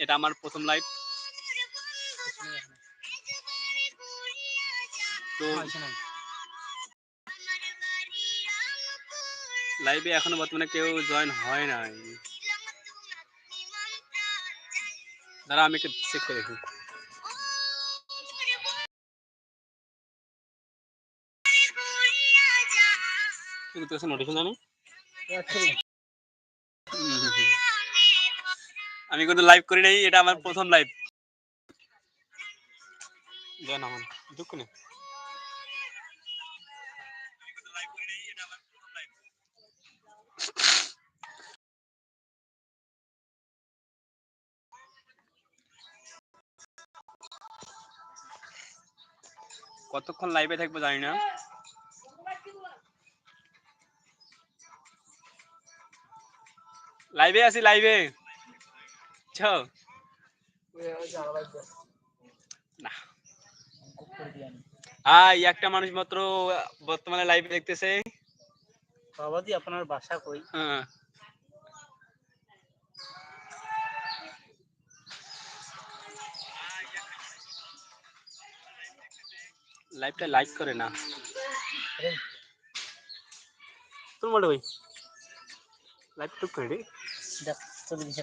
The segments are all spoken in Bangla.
এটা আমার প্রথম লাইভ তো লাইভে এখনও বর্তমানে কেউ জয়েন হয় নাই। দাঁড়া, আমি একটু চেক করে দেখি। নোটিফিকেশন জানি আমি কিন্তু লাইভ করি নাই এটা আমার প্রথম লাইভ জয়েন আমার দুঃখ নেই? কতক্ষণ লাইভে থাকব জানি না। লাইভে আছি লাইভে ছ না। আই একটা মানুষ মাত্র বর্তমানে লাইভে দেখতেছে। বাবাজি আপনার বাসা কই? হ্যাঁ। লাইভটা লাইক করে না। তোর বলে ভাই লাইভ টুক করে দেখ চলে গেছে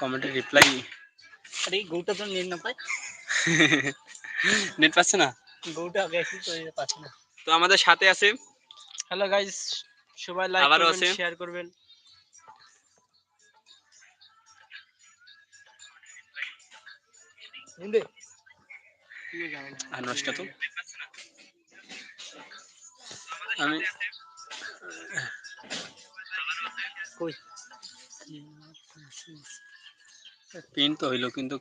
কমেন্টে রিপ্লাই আরে গৌটা তো নেট না পায়। নেট পাচ্ছে না? গৌটা আগে তো পাচ্ছে না। তো আমাদের সাথে আছে। হ্যালো গাইস সবাই লাইক করবেন শেয়ার করবেন। বুঝলে আর তো। আমি কই? পিন তো হইল কিন্তু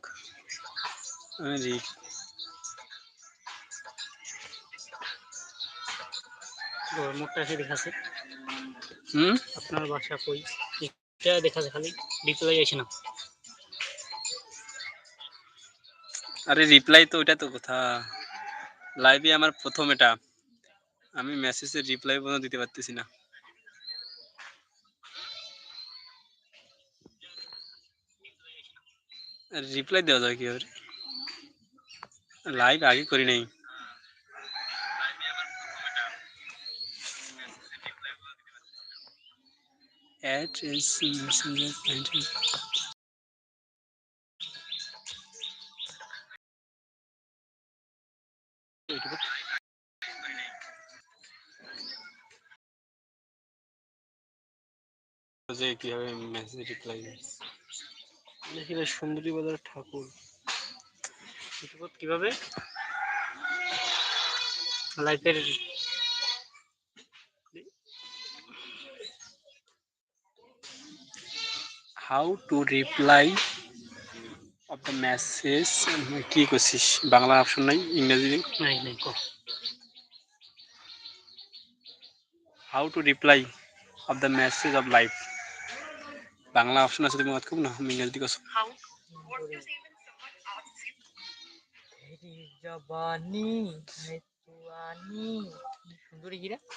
আমি রি- ওর মুখটা এসে দেখাছে হুম? আপনার বাসা কই? এটা দেখাছে খালি রিপ্লাই আসে না। আরে রিপ্লাই তো ওইটা তো কথা। লাইভে আমার প্রথম এটা। আমি মেসেজের রিপ্লাই পর্যন্ত দিতে পারতেছি না। রিপ্লাই দেওয়া যায় কীভাবে লাইভ আগে করি নাই Add is messenger painting. যে কীভাবে মেসেজ রিপ্লাই দেখি সুন্দরী বাজার ঠাকুর। কীভাবে? লাইফের how to reply of the message কি করছিস বাংলা অপশন নাই? ইংরেজি নাই? নাই how to reply of the message of life Bangla option আছে তুমি খুব না আমি ইংরেজি দিকে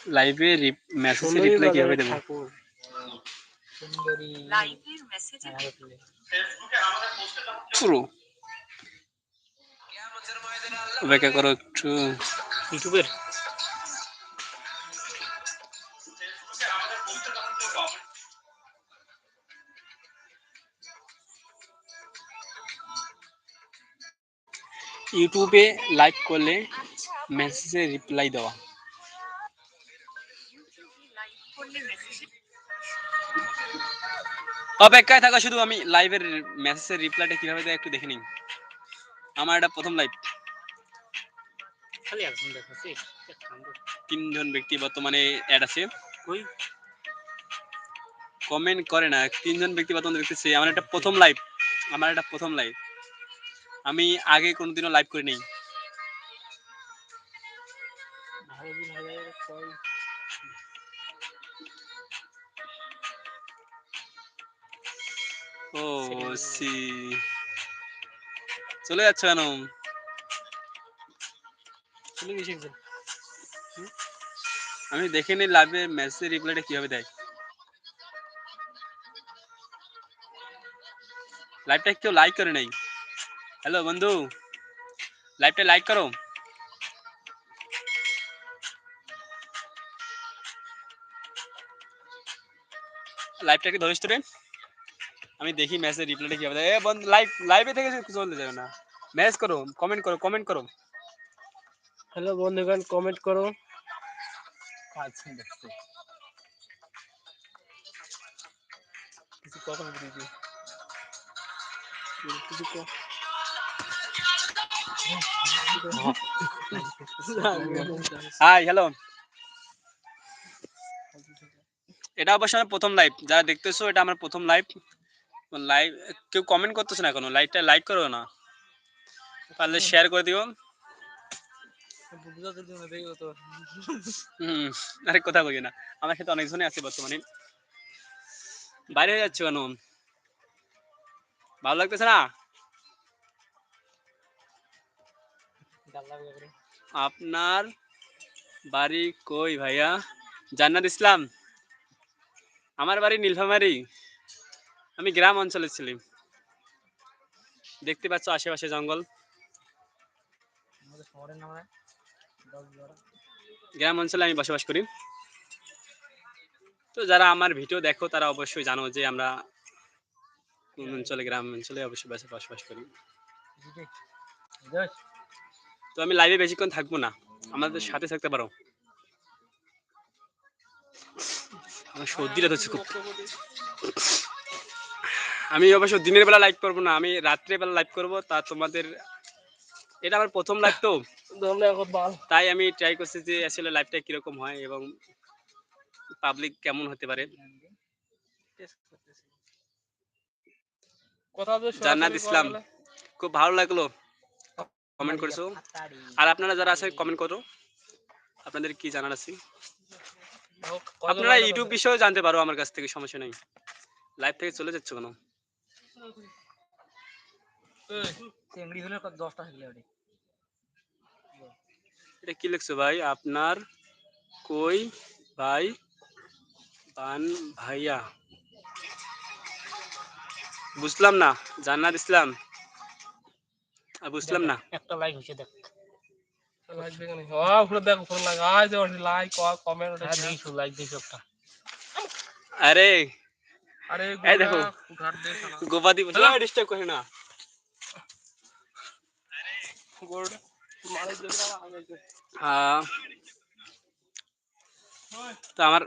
লাইভে লাইভের অপেক্ষা করো একটু। ইউটিউবের? ইউটিউবে লাইভ করলে মেসেজে রিপ্লাই দেওয়া। অপেক্ষায় থাকা শুধু আমি লাইভের মেসেজের রিপ্লাইটা কীভাবে দেয় একটু দেখে নিন। আমার এটা প্রথম লাইভ খালি একজন দেখাচ্ছে তিনজন ব্যক্তি বর্তমানে অ্যাড আছে। কই? কমেন্ট করে না তিনজন ব্যক্তি বর্তমানে দেখতেছি আমার এটা প্রথম লাইভ আমার এটা প্রথম লাইভ আমি আগে কোনোদিনও লাইভ করি নাই। ও সি চলে যাচ্ছে কেন? চলে গেছে একজন। আমি দেখে নিই লাইভে মেসেজ রিপ্লাইটা কীভাবে দেয়। লাইভটা কেউ লাইক করে নাই। হ্যালো বন্ধু লাইভটা লাইক করো লাইভটা কি ধরিস রে আমি দেখি মেসেজ রিপ্লাইটা কীভাবে দেয় এ বন্ধু লাইভ লাইভে থেকে চলতে যাবে না মেসেজ করো কমেন্ট করো কমেন্ট করো হ্যালো বন্ধুগণ কমেন্ট করো কিছু কথা বলতে দিদি কিছু ক- হাই হ্যালো এটা অবশ্য আমার প্রথম লাইভ যারা দেখতেছো এটা আমার প্রথম লাইভ লাইভ কেউ কমেন্ট করতেছে না এখনও। লাইভটা লাইক করো না। পারলে শেয়ার করে দিও। আরে কথা কই না। আমার সাথে অনেকজনই আছে বর্তমানে। বাইরে হয়ে যাচ্ছে কেন? ভালো লাগতেছে না? আপনার বাড়ি কই ভাইয়া? জান্নাত ইসলাম। আমার বাড়ি নীলফামারি। আমি গ্রাম অঞ্চলে ছিলাম দেখতে পাচ্ছ আশেপাশে জঙ্গল। গ্রাম অঞ্চলে আমি বসবাস করি। তো যারা আমার ভিডিও দেখো, তারা অবশ্যই জানো যে আমরা কোন অঞ্চলে, গ্রাম অঞ্চলে অবশ্যই বসবাস করি। তো আমি লাইভে বেশিক্ষণ থাকব না। আমাদের সাথে থাকতে পারো। আমার সর্দিটা হচ্ছে খুব। আমি অবশ্য দিনের বেলা লাইভ করব না আমি রাত্রে বেলা লাইভ করব তা তোমাদের এটা আমার প্রথম লাইভ তো। তাই আমি ট্রাই করছি যে আসলে লাইভটা কীরকম হয় এবং পাবলিক কেমন হতে পারে। জান্নাত ইসলাম। খুব ভালো লাগল। কমেন্ট করছ। আর আপনারা যারা আছে কমেন্ট করো। আপনাদের কি জানার আছে? আপনারা ইউটিউব বিষয়েও জানতে পারো আমার কাছ থেকে সমস্যা নেই। লাইভ থেকে চলে যাচ্ছ কেন? এটা কি লিখছো ভাই? আপনার কই ভাই বান ভাইয়া? বুঝলাম না জান্নাত ইসলাম। বুঝলাম না একটা লাইক হয়েছে দেখ লাইক দেখে নি। ও, উপরে দেখ, উপরে লাগ। আয় যে লাইক, ক- কমেন্ট ওঠে। লাইক দিয়েছ একটা আরে আরে, এই দেখো। গোড়া, দে শালা। গোবাদি ডিস্টার্ব করে না গোড়া, মারের জন্য আমার আগে আহ, তো আমার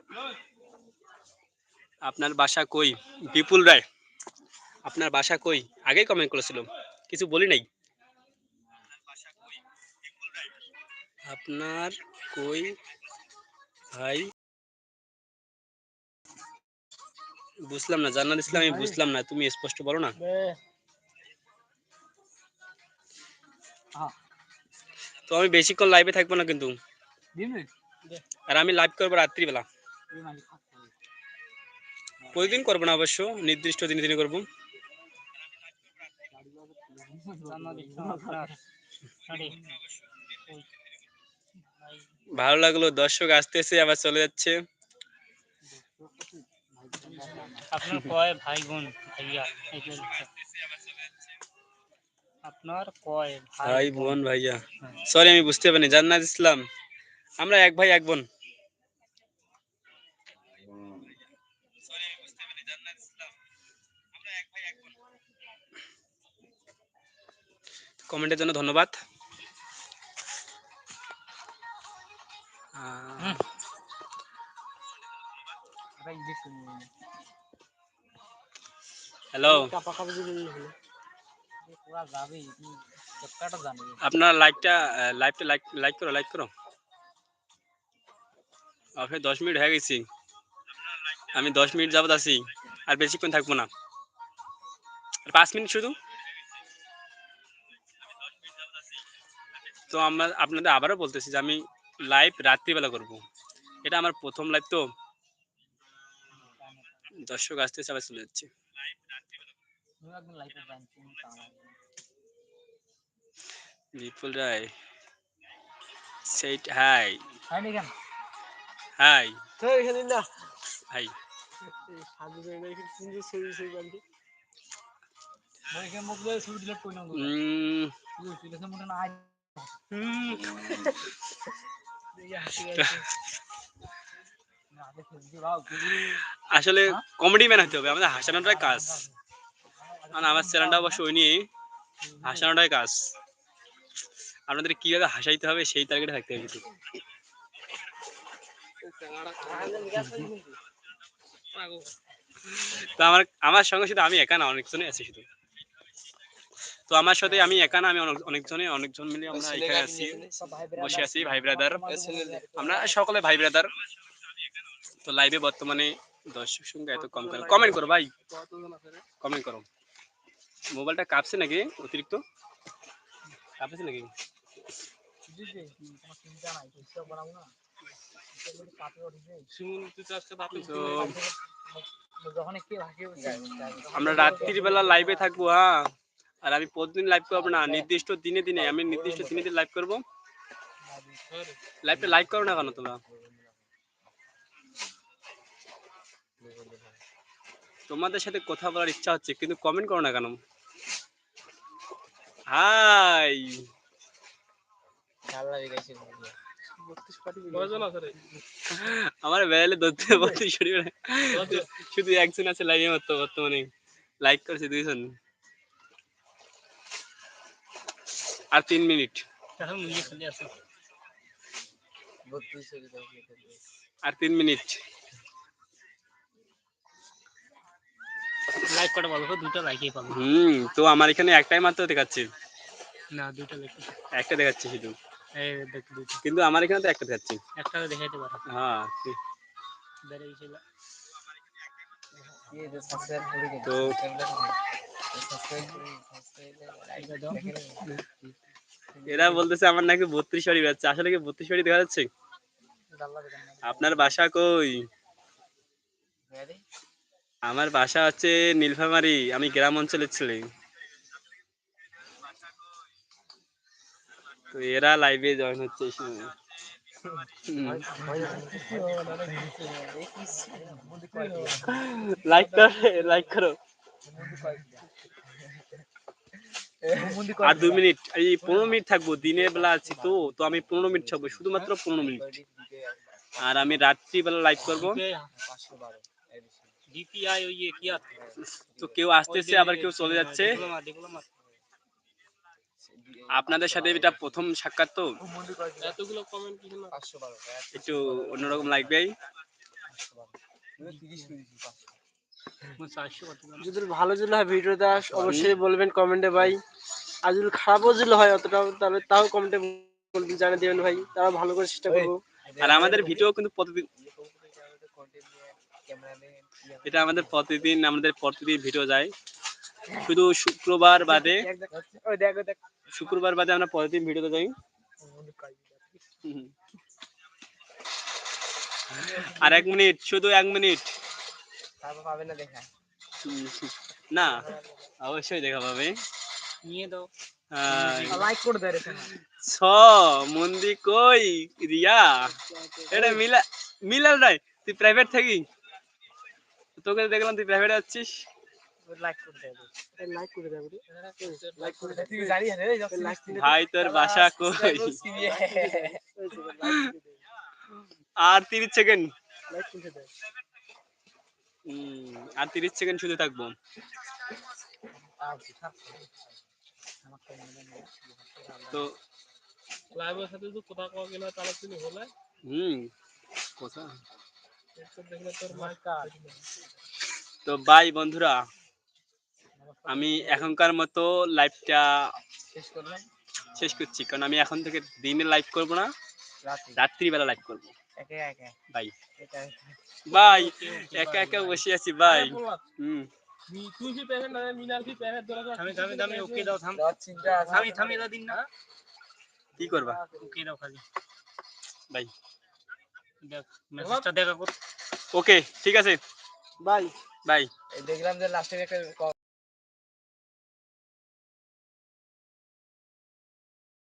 আপনার বাসা কই বিপুল রায় আপনার বাসা কই আগেই কমেন্ট করেছিল কিছু বলি নাই আপনার কই ভাই? বুঝলাম না জান্নাত ইসলাম আমি বুঝলাম না তুমি স্পষ্ট বলো না। তো আমি বেশিক্ষণ লাইভে থাকব না কিন্তু। আর আমি লাইভ করব রাত্রিবেলা। প্রতিদিন করব না অবশ্য? নির্দিষ্ট দিনে দিনে করব। ভালো লাগল দর্শক আসতেছে আবার চলে যাচ্ছে। আপনার কয় ভাই বোন ভাইয়া? আপনার কয় ভাই বোন ভাইয়া। সরি আমি বুঝতে পারিনি। জান্নাত ইসলাম আমরা এক ভাই এক বোন। কমেন্টের জন্য ধন্যবাদ। হ্যালো আপনার লাইকটা লাইভটা লাইক লাইক করো লাইক করো। আপনি দশ মিনিট হয়ে গেছি। আমি দশ মিনিট যাবত আছি, আর বেশিক্ষণ থাকব না। আর পাঁচ মিনিট শুধু। তো আমরা আপনাদের আবারও বলতেছি যে আমি লাইভ রাত্রিবেলা করব। এটা আমার প্রথম লাইভ তো। দর্শক আসতে আবার চলে যাচ্ছে। বিপুল রায় সেইট হাই হাই হাই হুম, আসলে কমেডি ম্যান হতে হবে আমাদের হাসানোটাই কাজ। কারণ আমার চ্যানেলটা অবশ্য ওই নিয়ে হাসানোটাই কাজ। আপনাদের কীভাবে হাসাইতে হবে সেই টার্গেটে থাকতে হবে তো আমার আমার সঙ্গে শুধু আমি একা না অনেকজনই আছে শুধু। তো আমার সাথে আমি একা না আমি অনেক- অনেকজনে অনেকজন মিলে আমরা এখানে আছি। বসে আছি ভাই ব্রাদার আমরা সকলে ভাই ব্রাদার তো লাইভে বর্তমানে দর্শক সংখ্যা এত কম কেন? কমেন্ট করো ভাই। কমেন্ট করো। মোবাইলটা কাঁপছে নাকি? অতিরিক্ত? কাঁপছে নাকি? আমরা রাত্রির বেলা লাইভে থাকব হ্যাঁ। আর আমি প্রতিদিন লাইভ করব না নির্দিষ্ট দিনে দিনে আমি নির্দিষ্ট দিনে দিনে লাইভ করব। লাইভটা লাইক করো না কেন তোমরা? তোমাদের সাথে কথা বলার ইচ্ছা হচ্ছে কিন্তু কমেন্ট করো না কেন? হাই আমার বেলে ধরতে বলতে শরীর শুধু একজন আছে লাইভে মাত্র বর্তমানে। লাইক করেছে দুইজন। আর তিন মিনিট। আর তিন মিনিট। লাইক কটা বলো দুটো লাইকই পাবো। হুম তো আমার এখানে একটাই মাত্র দেখাচ্ছে। না দুটো লাইক একটা দেখাচ্ছে শুধু। এই দেখ দুটো কিন্তু আমার এখানে তো একটা দেখাচ্ছে। একটা দেখাইতে পারো। হ্যাঁ বেড়ে গেছিল তো এরা বলতেছে আমার নাকি বত্রিশ বাড়ি যাচ্ছে আসলে কি বত্রিশ বাড়ি দেখা যাচ্ছে? আপনার বাসা কই? আমার বাসা হচ্ছে নীলফামারি, আমি গ্রাম অঞ্চলের ছেলে। তো এরা লাইভে জয়েন হচ্ছে লাইক করো লাইক করো। আর দু মিনিট এই পনেরো মিনিট থাকব দিনের বেলা আছি তো তো আমি পনেরো মিনিট থাকব শুধুমাত্র পনেরো মিনিট। আর আমি রাত্রি বেলা লাইভ করব ইয়ে তো কেউ আসতেছে আবার কেউ চলে যাচ্ছে। আপনাদের সাথে এটা প্রথম সাক্ষাৎ তো। একটু অন্যরকম লাগবে? যদি ভালো যদি হয় ভিডিওটা অবশ্যই বলবেন কমেন্টে ভাই। আর যদি খারাপও যদি হয় অতটা তাহলে তাও কমেন্টে বলবেন জানিয়ে দেবেন ভাই। তারা ভালো করে চেষ্টা করব আর আমাদের ভিডিও কিন্তু প্রতিদিন এটা আমাদের প্রতিদিন আমাদের প্রতিদিন ভিডিও যায়। শুধু শুক্রবার বাদে শুক্রবার বাদে আমরা প্রতিদিন ভিডিওতে যাই। আর এক মিনিট শুধু এক মিনিট। পাবে না দেখা না অবশ্যই দেখা পাবে নিয়ে দাও। লাইক করে দেয় ছ মন্দি কই? রিয়া? এটা মিলা মিলাল তুই প্রাইভেট থাকি? তোকে দেখলাম তুই প্রাইভেট যাচ্ছিস লাইক করে দেয় লাইক করে দেয় লাইক করে দেয়। তুই জানি রে লাইক ভাই তোর বাসা কই? আর তিরিশ সেকেন্ড লাইক করে দেয়। হুম, আর তিরিশ সেকেন্ড শুধু থাকব। তো লাইভের সাথে যদি কোথাও কোথাও গেলে তাহলে তুমি হলে? হুম কথা। তো বাই বন্ধুরা। আমি এখনকার মতো লাইভটা শেষ করলাম। শেষ করছি কারণ আমি এখন থেকে দিনে লাইভ করব না রাত্রিবেলা লাইভ করব। একে একে। ভাই ভাই একা একা বসে আছি ভাই হুম। তুই কি পেমেন্ট না মিনার কি পেমেন্ট দরকার থামি থামি থামি ওকে দাও থাম। দেওয়ার চিন্তা আছে। থামি থামি দাও দিন না। কি করবা? ওকে দাও খালি। ভাই দেখ মেসেজটা দেখা কর। ওকে ঠিক আছে। ভাই ভাই দেখলাম যে লাস্টে একটা